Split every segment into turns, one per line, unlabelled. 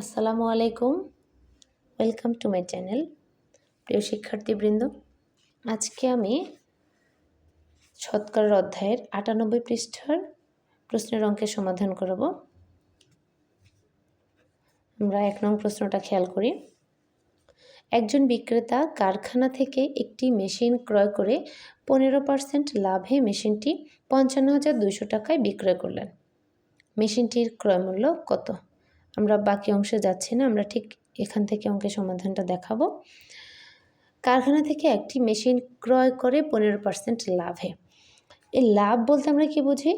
আসসালামু আলাইকুম। Welcome to my channel প্রিয় শিক্ষার্থীবৃন্দ। আজকে আমি শতকরার অধ্যায়ের আটানব্বই পৃষ্ঠার প্রশ্নের অঙ্কের সমাধান করব। আমরা এক নং প্রশ্নটা খেয়াল করি। একজন বিক্রেতা কারখানা থেকে একটি মেশিন ক্রয় করে পনেরো পার্সেন্ট লাভে মেশিনটি পঞ্চান্ন হাজার দুশো টাকায় বিক্রয় করলেন। মেশিনটির ক্রয় মূল্য কত? আমরা বাকি অংশে যাচ্ছি না, আমরা ঠিক এখান থেকে অঙ্কের সমাধানটা দেখাবো। কারখানা থেকে একটি মেশিন ক্রয় করে পনেরো পার্সেন্ট লাভে। এই লাভ বলতে আমরা কি বুঝি?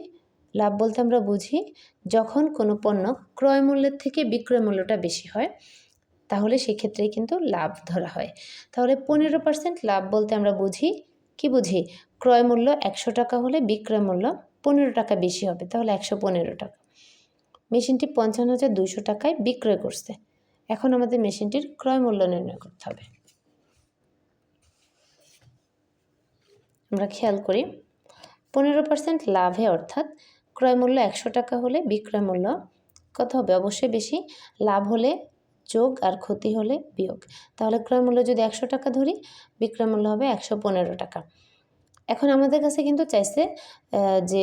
লাভ বলতে আমরা বুঝি যখন কোনো পণ্য ক্রয় মূল্যের থেকে বিক্রয় মূল্যটা বেশি হয়, তাহলে সেক্ষেত্রে কিন্তু লাভ ধরা হয়। তাহলে পনেরো পার্সেন্ট লাভ বলতে আমরা বুঝি, কি বুঝি? ক্রয় মূল্য একশো টাকা হলে বিক্রয় মূল্য পনেরো টাকা বেশি হবে, তাহলে একশো পনেরো টাকা। মেশিনটি পঞ্চান্ন হাজার দুশো টাকায় বিক্রয় করছে। এখন আমাদের মেশিনটির ক্রয় মূল্য নির্ণয় করতে হবে। আমরা খেয়াল করি, পনেরো পার্সেন্ট লাভে অর্থাৎ ক্রয় মূল্য একশো টাকা হলে বিক্রয় মূল্য কত হবে? অবশ্যই বেশি। লাভ হলে যোগ আর ক্ষতি হলে বিয়োগ। তাহলে ক্রয় মূল্য যদি একশো টাকা ধরি, বিক্রয় মূল্য হবে একশো পনেরো টাকা। এখন আমাদের কাছে কিন্তু চাইছে যে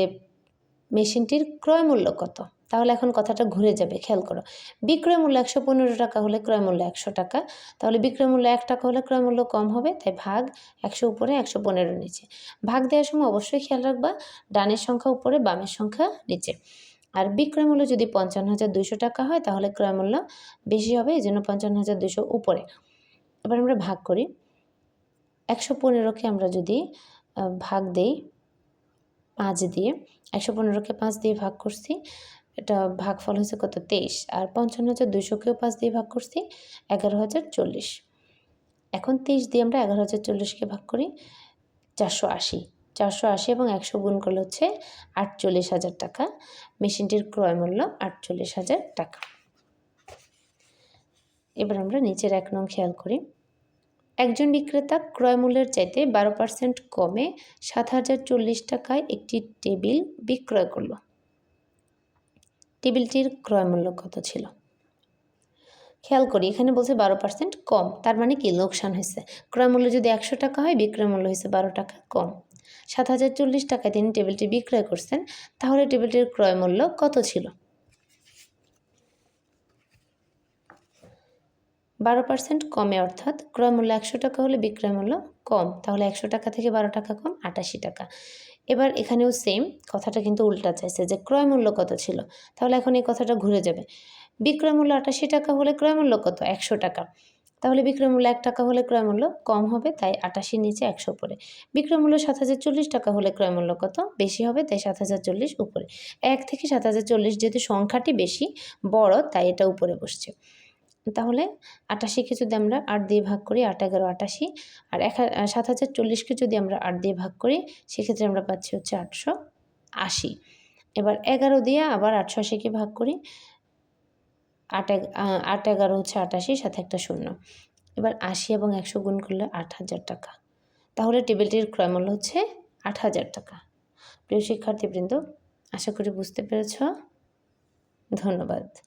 মেশিনটির ক্রয় মূল্য কত? তাহলে এখন কথাটা ঘুরে যাবে, খেয়াল করো। বিক্রয় মূল্য একশো পনেরো টাকা হলে ক্রয় মূল্য একশো টাকা, তাহলে বিক্রয় মূল্য এক টাকা হলে ক্রয় মূল্য কম হবে, তাই ভাগ একশো উপরে, একশো পনেরো নিচে। ভাগ দেওয়ার সময় অবশ্যই খেয়াল রাখবা, ডানের সংখ্যা উপরে, বামের সংখ্যা নিচে। আর বিক্রয় মূল্য যদি পঞ্চান্ন হাজার দুশো টাকা হয়, তাহলে ক্রয় মূল্য বেশি হবে, এই জন্য পঞ্চান্ন হাজার দুশো উপরে। এবার আমরা ভাগ করি। একশো পনেরোকে আমরা যদি ভাগ দেই পাঁচ দিয়ে, একশো পনেরোকে পাঁচ দিয়ে ভাগ করছি এটা ভাগফল হয়েছে কত? তেইশ। আর পঞ্চান্ন হাজার দুশোকেও পাঁচ দিয়ে ভাগ করছি, এগারো হাজার চল্লিশ। এখন তেইশ দিয়ে আমরা এগারো হাজার চল্লিশকে ভাগ করি, চারশো আশি। চারশো আশি এবং একশো গুণ করলে হচ্ছে আটচল্লিশ হাজার টাকা। মেশিনটির ক্রয় মূল্য আটচল্লিশ হাজার টাকা। এবার আমরা নিচের এক নং খেয়াল করি। একজন বিক্রেতা ক্রয় মূল্যের চাইতে বারো পার্সেন্ট কমে সাত হাজার চল্লিশ টাকায় একটি টেবিল বিক্রয় করল। টেবিলটির ক্রয় মূল্য কত ছিল? খেয়াল করি, এখানে বলছে বারো পার্সেন্ট কম, তার মানে কি? লোকসান হয়েছে। ক্রয় মূল্য যদি একশো টাকা হয়, বিক্রয় মূল্য হয়েছে বারো টাকা কম। সাত হাজার চল্লিশ টাকায় তিনি টেবিলটি বিক্রয় করছেন, তাহলে টেবিলটির ক্রয় মূল্য কত ছিল? বারো পার্সেন্ট কমে, অর্থাৎ ক্রয় মূল্য একশো টাকা হলে বিক্রয় মূল্য কম। তাহলে একশো টাকা থেকে বারো টাকা কম, আটাশি টাকা। এবার এখানেও সেম কথাটা কিন্তু উল্টা চাইছে যে ক্রয় মূল্য কত ছিল। তাহলে এখন এই কথাটা ঘুরে যাবে। বিক্রয় মূল্য আটাশি টাকা হলে ক্রয় মূল্য কত? একশো টাকা। তাহলে বিক্রয় মূল্য এক টাকা হলে ক্রয় মূল্য কম হবে, তাই আটাশির নিচে একশো উপরে। বিক্রয় মূল্য সাত হাজার চল্লিশ টাকা হলে ক্রয় মূল্য কত? বেশি হবে, তাই সাত হাজার চল্লিশ উপরে। এক থেকে সাত হাজার চল্লিশ যেহেতু সংখ্যাটি বেশি, বড়, তাই এটা উপরে বসছে। তাহলে আটাশিকে যদি আমরা আট দিয়ে ভাগ করি, আট এগারো, আটাশি, আর এক সাত হাজার চল্লিশকে যদি আমরা আট দিয়ে ভাগ করি, সেক্ষেত্রে আমরা পাচ্ছি হচ্ছে আটশো আশি। এবার এগারো দিয়ে আবার আটশো আশিকে ভাগ করি, আট আট এগারো হচ্ছে আটাশি, সাথে একটা শূন্য। এবার আশি এবং একশো গুণ করলে আট হাজার টাকা। তাহলে টেবিলটির ক্রয় মূল্য হচ্ছে আট হাজার টাকা। প্রিয় শিক্ষার্থীবৃন্দ, আশা করি বুঝতে পেরেছ। ধন্যবাদ।